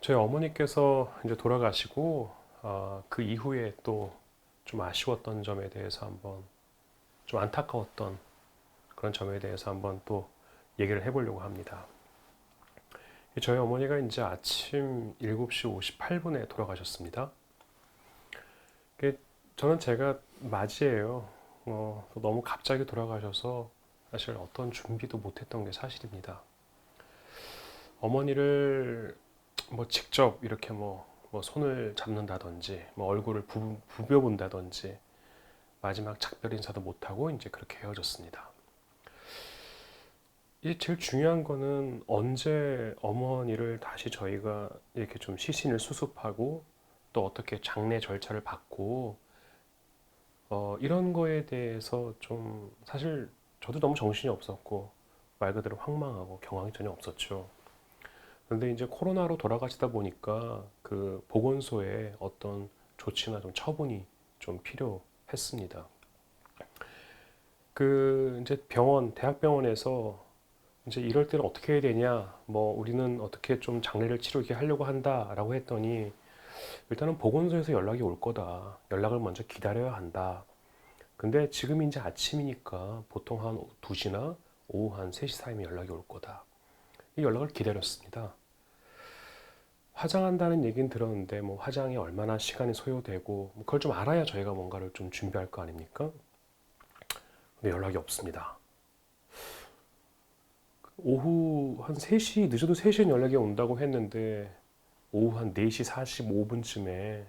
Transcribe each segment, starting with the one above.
저희 어머니께서 이제 돌아가시고 어, 그 이후에 또 좀 아쉬웠던 점에 대해서 한번 좀 안타까웠던 그런 점에 대해서 한번 또 얘기를 해보려고 합니다. 저희 어머니가 이제 아침 7시 58분에 돌아가셨습니다. 저는 제가 맞이에요. 어, 너무 갑자기 돌아가셔서 사실 어떤 준비도 못했던 게 사실입니다. 어머니를 뭐 직접 이렇게 뭐, 뭐 손을 잡는다든지 뭐 얼굴을 부, 부벼본다든지 마지막 작별 인사도 못하고 이제 그렇게 헤어졌습니다. 이게 제일 중요한 거는 언제 어머니를 다시 저희가 이렇게 좀 시신을 수습하고 또 어떻게 장례 절차를 받고 어, 이런 거에 대해서 좀 사실 저도 너무 정신이 없었고 말 그대로 황망하고 경황이 전혀 없었죠. 그런데 이제 코로나로 돌아가시다 보니까 그 보건소에 어떤 조치나 좀 처분이 좀 필요했습니다. 그 이제 병원, 대학병원에서 이제 이럴 때는 어떻게 해야 되냐, 뭐 우리는 어떻게 좀 장례를 치르게 하려고 한다라고 했더니 일단은 보건소에서 연락이 올 거다. 연락을 먼저 기다려야 한다. 근데 지금 이제 아침이니까 보통 한 2시나 오후 한 3시 사이면 연락이 올 거다. 이 연락을 기다렸습니다. 화장한다는 얘기는 들었는데 뭐 화장이 얼마나 시간이 소요되고 뭐 그걸 좀 알아야 저희가 뭔가를 좀 준비할 거 아닙니까? 근데 연락이 없습니다. 오후 한 3시 늦어도 3시엔 연락이 온다고 했는데 오후 한 4시 45분쯤에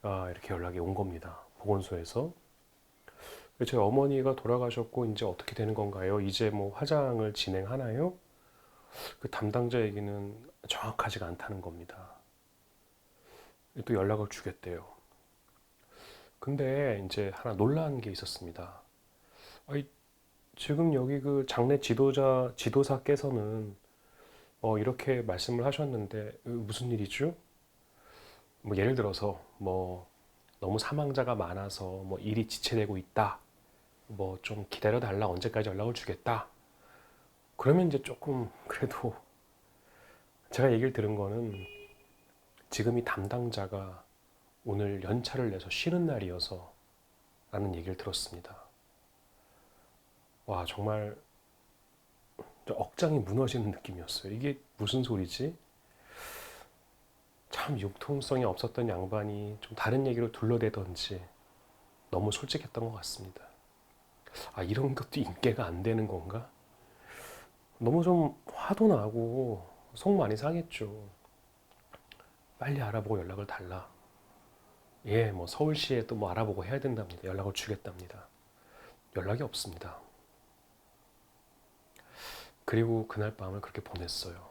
아, 이렇게 연락이 온 겁니다. 보건소에서. 저희 어머니가 돌아가셨고 이제 어떻게 되는 건가요? 이제 뭐 화장을 진행하나요? 그 담당자 얘기는 정확하지가 않다는 겁니다. 또 연락을 주겠대요. 근데 이제 하나 놀란 게 있었습니다. 아니, 지금 여기 그 장례 지도자, 지도사께서는 어, 이렇게 말씀을 하셨는데 무슨 일이죠? 뭐 예를 들어서 뭐 너무 사망자가 많아서 뭐 일이 지체되고 있다. 뭐 좀 기다려 달라. 언제까지 연락을 주겠다. 그러면 이제 조금 그래도 제가 얘기를 들은 거는 지금 이 담당자가 오늘 연차를 내서 쉬는 날이어서 라는 얘기를 들었습니다. 와, 정말 억장이 무너지는 느낌이었어요. 이게 무슨 소리지? 참 융통성이 없었던 양반이 좀 다른 얘기로 둘러대던지 너무 솔직했던 것 같습니다. 아, 이런 것도 인계가 안 되는 건가? 너무 좀 화도 나고 속 많이 상했죠. 빨리 알아보고 연락을 달라. 예, 뭐 서울시에 또 뭐 알아보고 해야 된답니다. 연락을 주겠답니다. 연락이 없습니다. 그리고 그날 밤을 그렇게 보냈어요.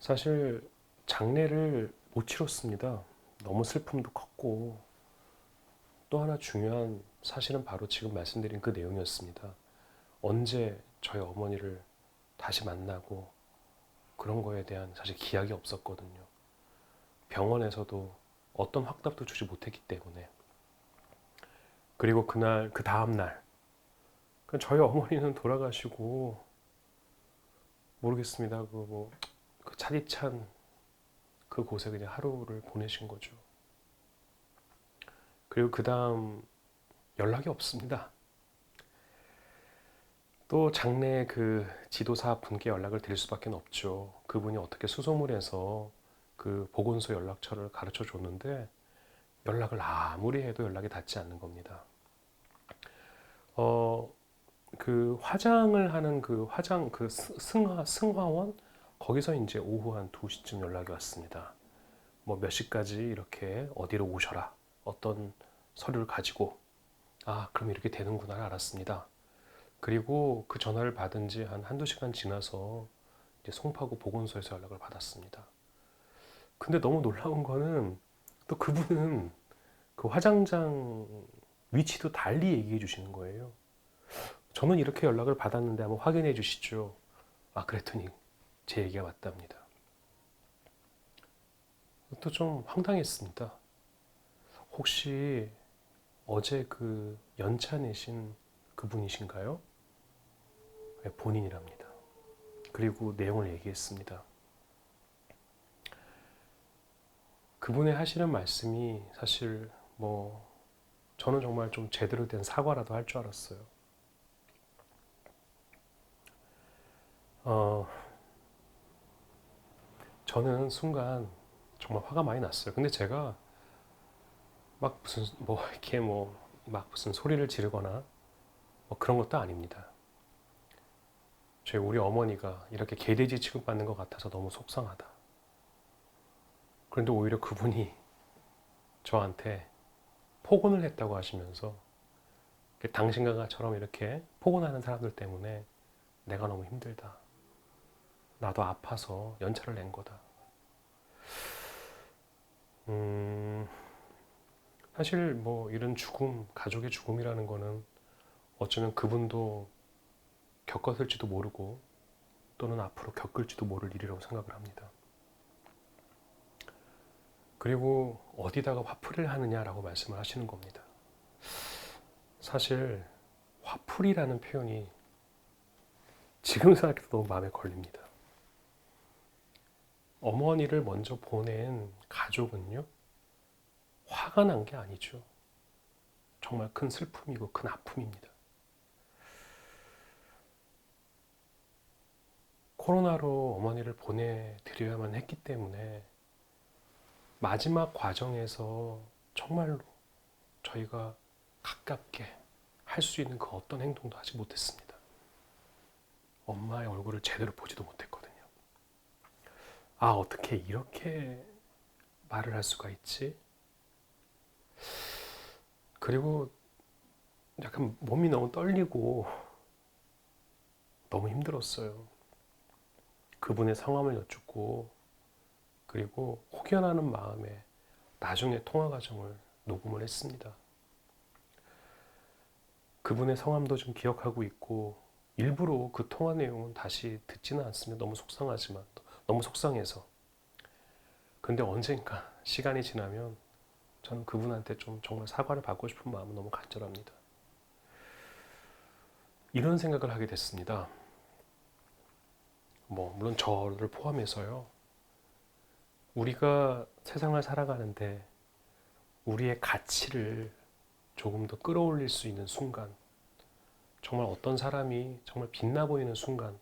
사실 장례를 못 치렀습니다. 너무 슬픔도 컸고 또 하나 중요한 사실은 바로 지금 말씀드린 그 내용이었습니다. 언제 저희 어머니를 다시 만나고 그런 거에 대한 사실 기약이 없었거든요. 병원에서도 어떤 확답도 주지 못했기 때문에 그리고 그날 그 다음 날 저희 어머니는 돌아가시고 모르겠습니다. 그 뭐 그 차디찬 그 곳에 그냥 하루를 보내신 거죠. 그리고 그 다음 연락이 없습니다. 또 장례 그 지도사 분께 연락을 드릴 수밖에 없죠. 그분이 어떻게 수소문 해서 그 보건소 연락처를 가르쳐 줬는데 연락을 아무리 해도 연락이 닿지 않는 겁니다. 어, 그 화장을 하는 그 화장 그 승화 승화원 거기서 이제 오후 한 2시쯤 연락이 왔습니다. 뭐 몇 시까지 이렇게 어디로 오셔라. 어떤 서류를 가지고 아, 그럼 이렇게 되는구나 알았습니다. 그리고 그 전화를 받은 지 한 한두 시간 지나서 이제 송파구 보건소에서 연락을 받았습니다. 근데 너무 놀라운 거는 또 그분은 그 화장장 위치도 달리 얘기해 주시는 거예요. 저는 이렇게 연락을 받았는데 한번 확인해 주시죠. 아, 그랬더니 제 얘기가 맞답니다. 또 좀 황당했습니다. 혹시 어제 그 연차 내신 그분이신가요? 네, 본인이랍니다. 그리고 내용을 얘기했습니다. 그분의 하시는 말씀이 사실 뭐 저는 정말 좀 제대로 된 사과라도 할 줄 알았어요. 어, 저는 순간 정말 화가 많이 났어요. 근데 제가 막 무슨 뭐 이렇게 뭐 막 무슨 소리를 지르거나 뭐 그런 것도 아닙니다. 저희 우리 어머니가 이렇게 개돼지 취급받는 것 같아서 너무 속상하다. 그런데 오히려 그분이 저한테 폭언을 했다고 하시면서 당신과처럼 이렇게 폭언하는 사람들 때문에 내가 너무 힘들다. 나도 아파서 연차를 낸 거다. 음, 사실 뭐 이런 죽음, 가족의 죽음이라는 거는 어쩌면 그분도 겪었을지도 모르고 또는 앞으로 겪을지도 모를 일이라고 생각을 합니다. 그리고 어디다가 화풀이를 하느냐라고 말씀을 하시는 겁니다. 사실 화풀이라는 표현이 지금 생각해도 너무 마음에 걸립니다. 어머니를 먼저 보낸 가족은요, 화가 난 게 아니죠. 정말 큰 슬픔이고 큰 아픔입니다. 코로나로 어머니를 보내드려야만 했기 때문에 마지막 과정에서 정말로 저희가 가깝게 할 수 있는 그 어떤 행동도 하지 못했습니다. 엄마의 얼굴을 제대로 보지도 못했거든요. 아, 어떻게 이렇게 말을 할 수가 있지? 그리고 약간 몸이 너무 떨리고 너무 힘들었어요. 그분의 성함을 여쭙고 그리고 혹연하는 마음에 나중에 통화 과정을 녹음을 했습니다. 그분의 성함도 좀 기억하고 있고 일부러 그 통화 내용은 다시 듣지는 않습니다. 너무 속상하지만 너무 속상해서. 근데 언젠가 시간이 지나면 저는 그분한테 좀 정말 사과를 받고 싶은 마음은 너무 간절합니다. 이런 생각을 하게 됐습니다. 뭐, 물론 저를 포함해서요. 우리가 세상을 살아가는데 우리의 가치를 조금 더 끌어올릴 수 있는 순간, 정말 어떤 사람이 정말 빛나 보이는 순간,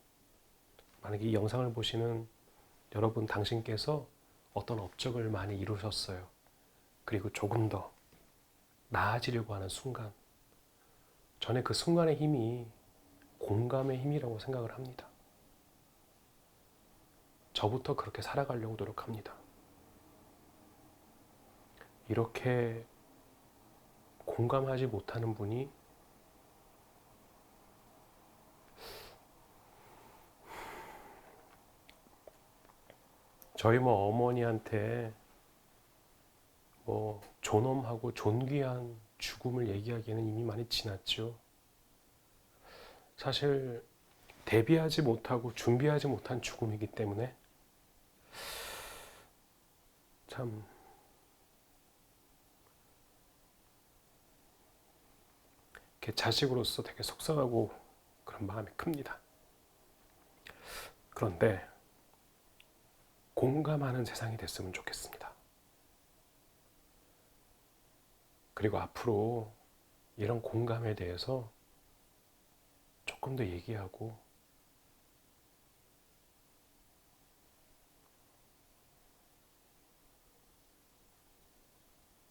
만약에 이 영상을 보시는 여러분 당신께서 어떤 업적을 많이 이루셨어요. 그리고 조금 더 나아지려고 하는 순간, 전에 그 순간의 힘이 공감의 힘이라고 생각을 합니다. 저부터 그렇게 살아가려고 노력합니다. 이렇게 공감하지 못하는 분이 저희 뭐 어머니한테 뭐 존엄하고 존귀한 죽음을 얘기하기에는 이미 많이 지났죠. 사실 대비하지 못하고 준비하지 못한 죽음이기 때문에 참 자식으로서 되게 속상하고 그런 마음이 큽니다. 그런데 공감하는 세상이 됐으면 좋겠습니다. 그리고 앞으로 이런 공감에 대해서 조금 더 얘기하고